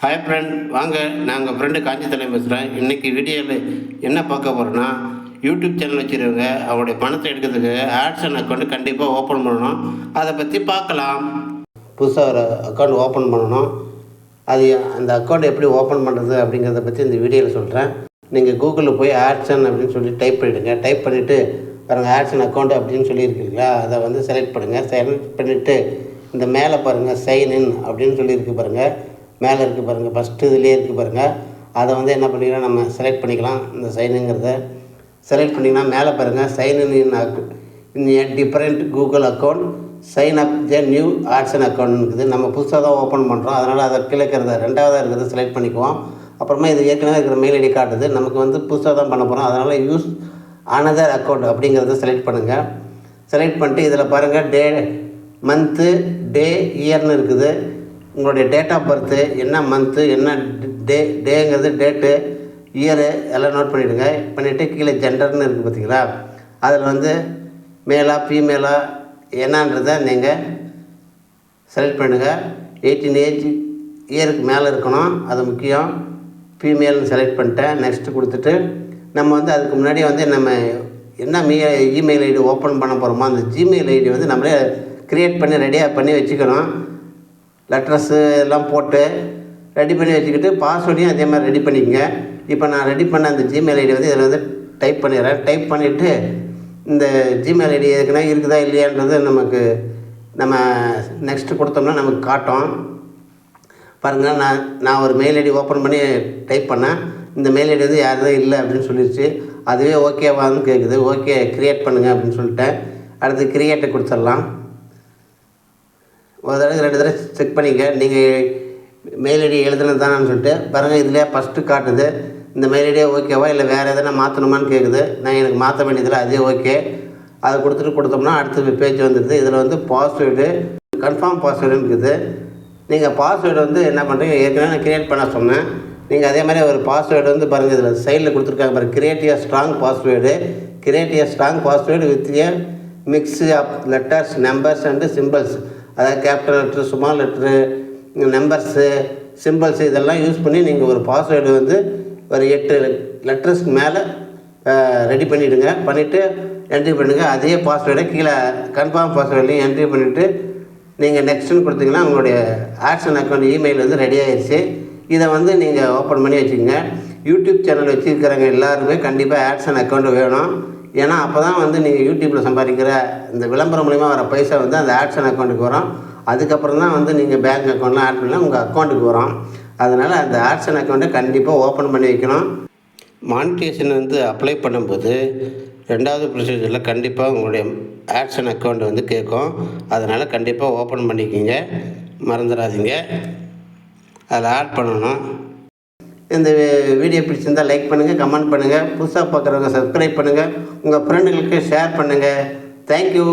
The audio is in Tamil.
ஹாய் ஃப்ரெண்ட் வாங்க. நாங்கள் ஃப்ரெண்டு காஞ்சி தலைமை பேசுகிறேன் இன்றைக்கி வீடியோவில் என்ன பார்க்க போகிறோன்னா யூடியூப் சேனல் வச்சுருக்கவங்க அவங்களுடைய பணத்தை எடுக்கிறதுக்கு ஆட்ஸ் அண்ட் அக்கௌண்ட் கண்டிப்பாக ஓப்பன் பண்ணணும். அதை பற்றி பார்க்கலாம். புதுசாக ஒரு அக்கௌண்ட் ஓப்பன் பண்ணணும். அது அந்த அக்கௌண்ட் எப்படி ஓப்பன் பண்ணுறது அப்படிங்கிறத பற்றி இந்த வீடியோவில் சொல்கிறேன் நீங்கள் கூகுளில் போய் ஆட்ஸன் அப்படின்னு சொல்லி டைப் பண்ணிவிடுங்க டைப் பண்ணிவிட்டு பாருங்கள் ஆட்ஸன் அக்கௌண்ட் அப்படின்னு சொல்லியிருக்கீங்களா? அதை வந்து செலக்ட் பண்ணுங்கள் செலக்ட் பண்ணிவிட்டு இந்த மேலே பாருங்கள் சைன் இன் அப்படின்னு சொல்லியிருக்கு பாருங்கள் மேலே இருக்குது பாருங்கள் ஃபஸ்ட்டு இதுலேயே இருக்குது பாருங்கள் அதை வந்து என்ன பண்ணிக்கலாம் நம்ம செலக்ட் பண்ணிக்கலாம். இந்த சைனுங்கிறத செலக்ட் பண்ணிங்கன்னா மேலே பாருங்கள் sign in in in different Google account sign up the new AdSense account இருக்குது நம்ம புதுசாக தான் ஓப்பன் பண்ணுறோம் அதனால் அதை கீழே இருக்கிறத ரெண்டாவதாக இருக்கிறத செலக்ட் பண்ணிக்குவோம். அப்புறமா இது ஏற்கனவே இருக்கிற மெயில் ஐடி காட்டுது. நமக்கு வந்து புதுசாக தான் பண்ண போகிறோம் அதனால் யூஸ் அனதர் அக்கௌண்ட் அப்படிங்கிறத செலக்ட் பண்ணுங்கள் செலக்ட் பண்ணிட்டு இதில் பாருங்கள் டே மந்த்து டே இயர்னு இருக்குது. உங்களுடைய டேட் ஆஃப் பர்த்து என்ன மந்த்து என்ன டே டேங்கிறது டேட்டு இயரு எல்லாம் நோட் பண்ணிவிடுங்க பண்ணிவிட்டு கீழே ஜெண்டர்னு இருக்குது பார்த்தீங்களா அதில் வந்து மேலா ஃபீமேலா என்னன்றதை நீங்கள் செலக்ட் பண்ணுங்கள் எயிட்டீன் ஏஜ் இயருக்கு மேலே இருக்கணும். அது முக்கியம். ஃபீமேல்னு செலக்ட் பண்ணிட்டேன். நெக்ஸ்ட்டு கொடுத்துட்டு நம்ம வந்து அதுக்கு முன்னாடி வந்து நம்ம என்ன மீ இமெயில் ஐடி ஓப்பன் பண்ண போகிறோமோ அந்த ஜிமெயில் ஐடி வந்து நம்மளே க்ரியேட் பண்ணி ரெடியாக பண்ணி வச்சுக்கணும். லெட்டர்ஸு எல்லாம் போட்டு ரெடி பண்ணி வச்சுக்கிட்டு பாஸ்வேர்டையும் அதே மாதிரி ரெடி பண்ணிக்கங்க. இப்போ நான் ரெடி பண்ண அந்த ஜிமெயில் ஐடி வந்து இதில் வந்து டைப் பண்ணிடுறேன். டைப் பண்ணிவிட்டு இந்த ஜிமெயில் ஐடி ஏற்கனவே இருக்குதா இல்லையான்றது நமக்கு நம்ம நெக்ஸ்ட்டு கொடுத்தோம்னா நமக்கு காட்டும். பாருங்கள் நான் நான் ஒரு மெயில் ஐடி ஓப்பன் பண்ணி டைப் பண்ணேன். இந்த மெயில் ஐடி வந்து யாரும் இல்லை அப்படின்னு சொல்லிடுச்சு அதுவே ஓகேவான்னு கேட்குது ஓகே க்ரியேட் பண்ணுங்கள் அப்படின்னு சொல்லிட்டேன். அடுத்து க்ரியேட்டை கொடுத்துடலாம். ஒரு தடவை ரெண்டு தடவை செக் பண்ணிக்க நீங்கள் மெயில் ஐடி எழுதுனது தானு சொல்லிட்டு பாருங்கள் இதிலே ஃபஸ்ட்டு காட்டுது. இந்த மெயில் ஐடியே ஓகேவா இல்லை வேறு எதனா மாற்றணுமான்னு கேட்குது நான் எனக்கு மாற்ற வேண்டியதில்லை அதே ஓகே அதை கொடுத்துட்டு கொடுத்தோம்னா அடுத்த பேஜ் வந்துடுது இதில் வந்து பாஸ்வேர்டு கன்ஃபார்ம் பாஸ்வேர்டுன்னு இருக்குது. நீங்கள் பாஸ்வேர்டு வந்து என்ன பண்ணுறீங்க ஏற்கனவே நான் க்ரியேட் பண்ண சொன்னேன். நீங்கள் அதே மாதிரி ஒரு பாஸ்வேர்டு வந்து பாருங்கள் இதில் சைடில் கொடுத்துருக்காங்க பாருங்கள் creative strong password creative strong password with a mix of letters numbers and symbols அதாவது capital letter small letter numbers symbols இதெல்லாம் யூஸ் பண்ணி நீங்கள் ஒரு பாஸ்வேர்டு வந்து ஒரு எட்டு லெட்டர்ஸ்க்கு மேலே ரெடி பண்ணிவிடுங்க பண்ணிவிட்டு என்ட்ரி பண்ணுங்கள் அதே பாஸ்வேர்டை கீழே கன்ஃபார்ம் பாஸ்வேர்ட்லையும் என்ட்ரி பண்ணிவிட்டு நீங்கள் நெக்ஸ்ட்டுன்னு கொடுத்தீங்கன்னா உங்களுடைய ஆக்ஷன் அக்கௌண்ட் இமெயில் வந்து ரெடி ஆயிடுச்சு இதை வந்து நீங்கள் ஓப்பன் பண்ணி வச்சுக்கோங்க. யூடியூப் சேனல் வச்சுருக்கிறவங்க எல்லாருமே கண்டிப்பாக ஆக்ஷன் அக்கௌண்ட் வேணும். ஏன்னா அப்போ தான் வந்து நீங்கள் யூடியூப்பில் சம்பாதிக்கிற இந்த விளம்பரம் மூலிமா வர பைசா வந்து அந்த ஆக்ஷன் அக்கௌண்ட்டுக்கு வரும். அதுக்கப்புறம் தான் வந்து நீங்கள் பேங்க் அக்கௌண்ட்லாம் ஆட் பண்ணலாம் உங்கள் அக்கௌண்ட்டுக்கு வரும். அதனால் அந்த ஆக்ஷன் அக்கௌண்ட்டை கண்டிப்பாக ஓப்பன் பண்ணி வைக்கணும். மானிட்டேஷன் வந்து அப்ளை பண்ணும்போது ரெண்டாவது ப்ரொசீஜரில் கண்டிப்பாக உங்களுடைய ஆக்ஷன் அக்கௌண்ட் வந்து கேட்கும். அதனால் கண்டிப்பாக ஓப்பன் பண்ணிக்கிங்க. மறந்துடாதீங்க. அதில் ஆட் பண்ணணும். இந்த வீடியோ பிடிச்சிருந்தால் லைக் பண்ணுங்கள் கமெண்ட் பண்ணுங்கள் புதுசாக பார்க்குறவங்க சப்ஸ்கிரைப் பண்ணுங்கள் உங்கள் ஃப்ரெண்டுகளுக்கு ஷேர் பண்ணுங்கள் தேங்க்யூ